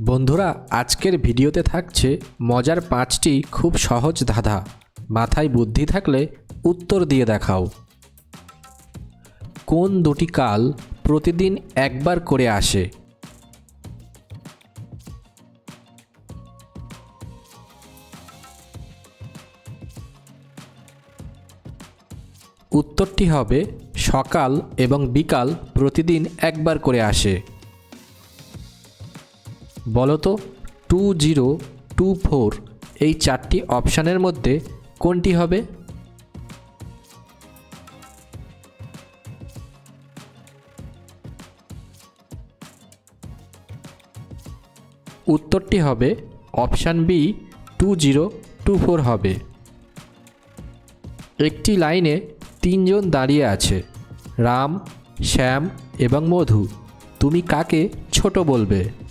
বন্ধুরা, আজকের ভিডিওতে থাকছে মজার পাঁচটি খুব সহজ ধাঁধা। মাথায় বুদ্ধি থাকলে উত্তর দিয়ে দেখাও। কোন দুটি কাল প্রতিদিন একবার করে আসে? উত্তরটি হবে সকাল এবং বিকাল প্রতিদিন একবার করে আসে। বলতো টু জিরো টু ফোর এই চারটি অপশানের মধ্যে কোনটি হবে? উত্তরটি হবে option B, two zero two four হবে। একটি লাইনে তিনজন দাঁড়িয়ে আছে, রাম, শ্যাম এবং মধু। তুমি কাকে ছোট বলবে?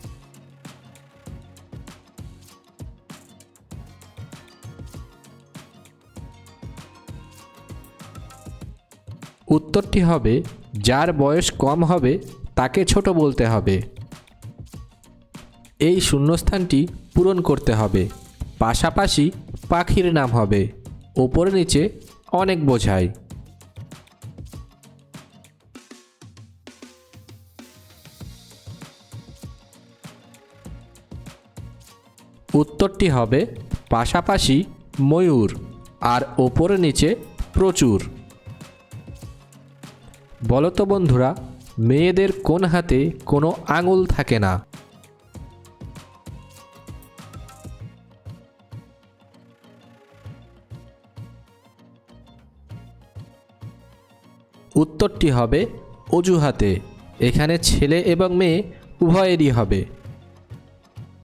উত্তরটি হবে, যার বয়স কম হবে, তাকে ছোট বলতে হবে। এই শূন্যস্থানটি পূরণ করতে হবে। পাশাপাশি পাখির নাম হবে। ওপরে নিচে অনেক বোঝায়। উত্তরটি হবে, পাশাপাশি ময়ূর। আর ওপরে নিচে প্রচুর। বলতো বন্ধুরা, মেয়েদের কোন হাতে কোনো আঙুল থাকে না। উত্তরটি হবে, অজুহাতে। এখানে ছেলে এবং মেয়ে উভয়েরই হবে।